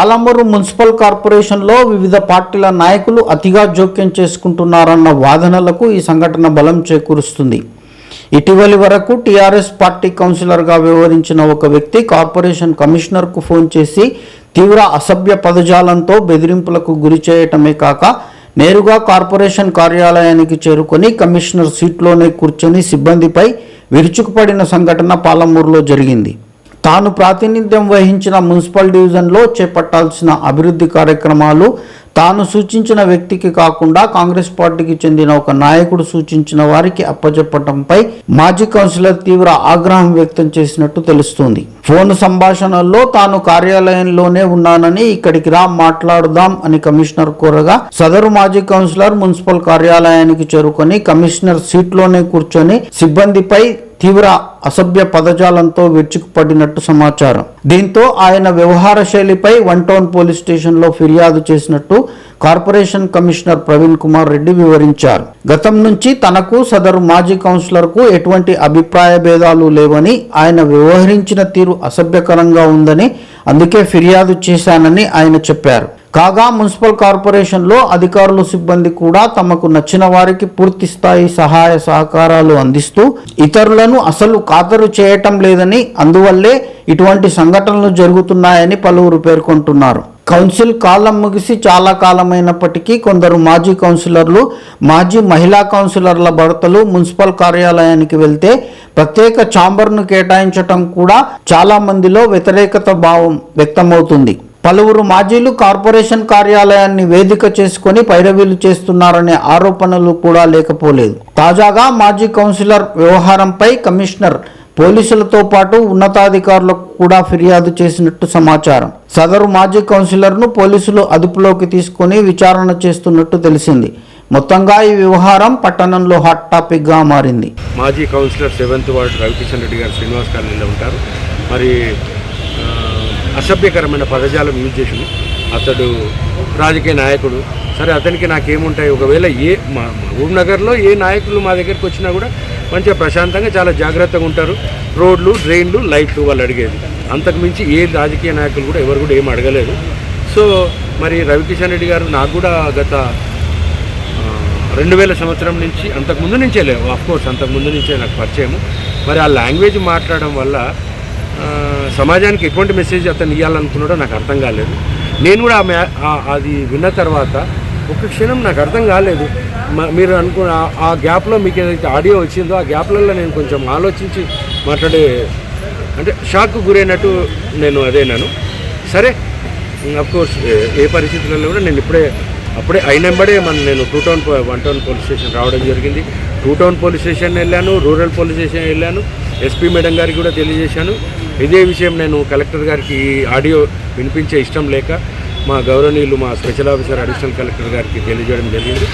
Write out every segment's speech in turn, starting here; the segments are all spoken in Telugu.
పాలమూరు మున్సిపల్ కార్పొరేషన్లో వివిధ పార్టీల నాయకులు అతిగా జోక్యం చేసుకుంటున్నారన్న వాదనలకు ఈ సంఘటన బలం చేకూరుస్తుంది. ఇటీవలి వరకు టీఆర్ఎస్ పార్టీ కౌన్సిలర్గా వ్యవహరించిన ఒక వ్యక్తి కార్పొరేషన్ కమిషనర్కు ఫోన్ చేసి తీవ్ర అసభ్య పదజాలంతో బెదిరింపులకు గురి చేయటమే కాక నేరుగా కార్పొరేషన్ కార్యాలయానికి చేరుకొని కమిషనర్ సీట్లోనే కూర్చొని సిబ్బందిపై విరుచుకుపడిన సంఘటన పాలమూరులో జరిగింది. తాను ప్రాతినిధ్యం వహించిన మున్సిపల్ డివిజన్లో చేపట్టాల్సిన అభివృద్ధి కార్యక్రమాలు తాను సూచించిన వ్యక్తికి కాకుండా కాంగ్రెస్ పార్టీకి చెందిన ఒక నాయకుడు సూచించిన వారికి అప్పచెప్పటంపై మాజీ కౌన్సిలర్ తీవ్ర ఆగ్రహం వ్యక్తం చేసినట్టు తెలుస్తోంది. ఫోన్ సంభాషణల్లో తాను కార్యాలయంలోనే ఉన్నానని ఇక్కడికి రా మాట్లాడుదాం అని కమిషనర్ కోరగా సదరు మాజీ కౌన్సిలర్ మున్సిపల్ కార్యాలయానికి చేరుకొని కమిషనర్ సీట్లోనే కూర్చొని సిబ్బందిపై తీవ్ర అసభ్య పదజాలంతో విరుచుకుపడినట్టు సమాచారం. దీంతో ఆయన వ్యవహార శైలిపై వన్ టౌన్ పోలీస్ స్టేషన్లో ఫిర్యాదు చేసినట్టు కార్పొరేషన్ కమిషనర్ ప్రవీణ్ కుమార్ రెడ్డి వివరించారు. గతం నుంచి తనకు సదరు మాజీ కౌన్సిలర్కు ఎటువంటి అభిప్రాయ భేదాలు లేవని ఆయన వ్యవహరించిన తీరు అసభ్యకరంగా ఉందని అందుకే ఫిర్యాదు చేశానని ఆయన చెప్పారు. కాగా మున్సిపల్ కార్పొరేషన్లో అధికారులు సిబ్బంది కూడా తమకు నచ్చిన వారికి పూర్తి స్థాయి సహాయ సహకారాలు అందిస్తూ ఇతరులను అసలు ఖాతరు చేయటం లేదని అందువల్లే ఇటువంటి సంఘటనలు జరుగుతున్నాయని పలువురు పేర్కొంటున్నారు. కౌన్సిల్ కాలం ముగిసి చాలా కాలమైనప్పటికీ కొందరు మాజీ కౌన్సిలర్లు మాజీ మహిళా కౌన్సిలర్ల భర్తలు మున్సిపల్ కార్యాలయానికి వెళ్తే ప్రత్యేక ఛాంబర్ను కేటాయించటం కూడా చాలా మందిలో వ్యతిరేకత భావం వ్యక్తమవుతుంది. పలువురు మాజీలు కార్పొరేషన్ కార్యాలయాన్ని వేదిక చేసుకొని పైరవీలు చేస్తున్నారనే ఆరోపణలు కూడా లేకపోలేదు. తాజాగా మాజీ కౌన్సిలర్ వ్యవహారంపై కమిషనర్ పోలీసులతో పాటు ఉన్నతాధికారులకు కూడా ఫిర్యాదు చేసినట్టు సమాచారం. సదరు మాజీ కౌన్సిలర్ను పోలీసులు అదుపులోకి తీసుకొని విచారణ చేస్తున్నట్టు తెలిసింది. మొత్తంగా ఈ వ్యవహారం పట్టణంలో హాట్ టాపిక్గా మారింది. మాజీ councillor seventh ward Ravikishan Reddy గారు శ్రీనివాస్ కాలనీలో ఉంటారు. మరి అసభ్యకరమైన పదజాలం యూజ్ చేసి అతడు రాజకీయ నాయకుడు. సరే అతనికి నాకేముంటాయి? ఒకవేళ ఏ మా మహబూబ్ నగర్లో ఏ నాయకులు మా దగ్గరికి వచ్చినా కూడా మంచిగా ప్రశాంతంగా చాలా జాగ్రత్తగా ఉంటారు. రోడ్లు డ్రైన్లు లైట్లు వాళ్ళు అడిగేది. అంతకుమించి ఏ రాజకీయ నాయకులు కూడా ఎవరు కూడా ఏం అడగలేదు. సో మరి రవికిషన్ రెడ్డి గారు నాకు కూడా గత రెండు వేల సంవత్సరం నుంచి అంతకుముందు నుంచే లేవు ఆఫ్కోర్స్ అంతకుముందు నుంచే నాకు పరిచయం మరి ఆ లాంగ్వేజ్ మాట్లాడడం వల్ల సమాజానికి ఎటువంటి మెసేజ్ అతను ఇవ్వాలనుకున్నాడో నాకు అర్థం కాలేదు. నేను కూడా ఆమె ఆ- అది విన్న తర్వాత ఒక క్షణం నాకు అర్థం కాలేదు. మీరు అనుకున్న ఆ- గ్యాప్లో మీకు ఏదైతే ఆడియో వచ్చిందో ఆ గ్యాప్లలో నేను కొంచెం ఆలోచించి మాట్లాడే అంటే షాక్ గురైనట్టు నేను అదేనాను సరే అఫ్ కోర్స్ ఏ పరిస్థితులలో కూడా నేను ఇప్పుడే అప్పుడే అయినంబడే మన నేను two town one town police station రావడం జరిగింది. టూ టౌన్ పోలీస్ స్టేషన్ వెళ్ళాను రూరల్ పోలీస్ స్టేషన్ వెళ్ళాను ఎస్పీ మేడం గారికి కూడా తెలియజేశాను. ఇదే విషయం నేను కలెక్టర్ గారికి ఈ ఆడియో వినిపించే ఇష్టం లేక మా గౌరవనీయులు మా స్పెషల్ ఆఫీసర్ అడిషనల్ కలెక్టర్ గారికి తెలియజేయడం జరిగింది.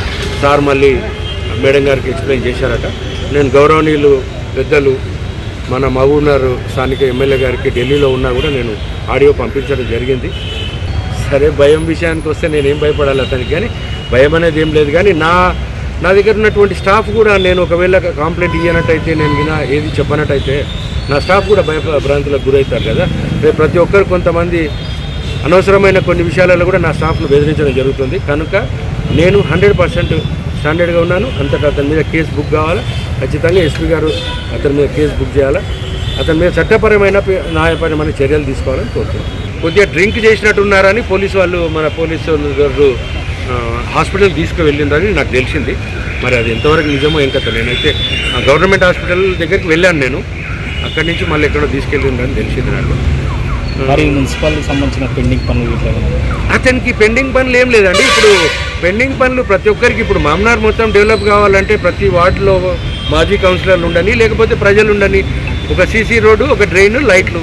సార్ మళ్ళీ మేడం గారికి ఎక్స్ప్లెయిన్ చేశారట. నేను గౌరవనీయులు పెద్దలు మన మహబూబ్నగర్ స్థానిక ఎమ్మెల్యే గారికి ఢిల్లీలో ఉన్నా కూడా నేను ఆడియో పంపించడం జరిగింది. సరే భయం విషయానికి వస్తే నేనేం భయపడాలి అతనికి కానీ భయం అనేది ఏం లేదు కానీ నా నా దగ్గర ఉన్నటువంటి స్టాఫ్ కూడా నేను ఒకవేళ కంప్లైంట్ ఇయ్యనట్టయితే నేను వినా ఏది చెప్పనట్టయితే నా స్టాఫ్ కూడా భయ భ్రాంతులకు గురవుతారు కదా. రేపు ప్రతి ఒక్కరు కొంతమంది అనవసరమైన కొన్ని విషయాలలో కూడా నా స్టాఫ్ను బెదిరించడం జరుగుతుంది. కనుక నేను హండ్రెడ్ పర్సెంట్ స్టాండర్డ్గా ఉన్నాను. అంతటా అతని మీద కేసు బుక్ కావాలా? ఖచ్చితంగా ఎస్పీ గారు అతని మీద కేసు బుక్ చేయాలా? అతని మీద చట్టపరమైన న్యాయపరమైన చర్యలు తీసుకోవాలని కోరుతున్నాను. కొద్దిగా డ్రింక్ చేసినట్టున్నారని పోలీసు వాళ్ళు మన పోలీసు గారు హాస్పిటల్ తీసుకువెళ్ళిందని నాకు తెలిసింది. మరి అది ఎంతవరకు నిజమో ఏం కథ నేనైతే ఆ గవర్నమెంట్ హాస్పిటల్ దగ్గరికి వెళ్ళాను నేను. అక్కడి నుంచి మళ్ళీ ఎక్కడో తీసుకెళ్ళిందని తెలిసింది నాకు. మరి మున్సిపల్ సంబంధించిన పెండింగ్ పనులు ఇట్లా అతనికి పెండింగ్ పనులు ఏం లేదండి. ఇప్పుడు పెండింగ్ పనులు ప్రతి ఒక్కరికి ఇప్పుడు మామనార్ మొత్తం డెవలప్ కావాలంటే ప్రతి వార్డులో మాజీ కౌన్సిలర్లు ఉండని లేకపోతే ప్రజలు ఉండని ఒక సీసీ రోడ్డు ఒక డ్రైన్ లైట్లు.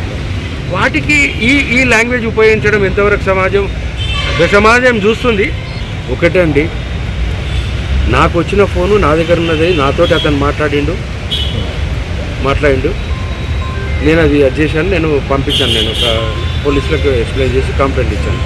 వాటికి ఈ ఈ లాంగ్వేజ్ ఉపయోగించడం ఎంతవరకు సమాజం సమాజం చూస్తుంది? ఒకటండి నాకు వచ్చిన ఫోను నా దగ్గర ఉన్నది నాతోటి అతను మాట్లాడిండు మాట్లాడిండు. నేను అది అది చేశాను నేను పంపించాను నేను ఒక పోలీసులకు ఎక్స్ప్లెయిన్ చేసి కంప్లైంట్ ఇచ్చాను.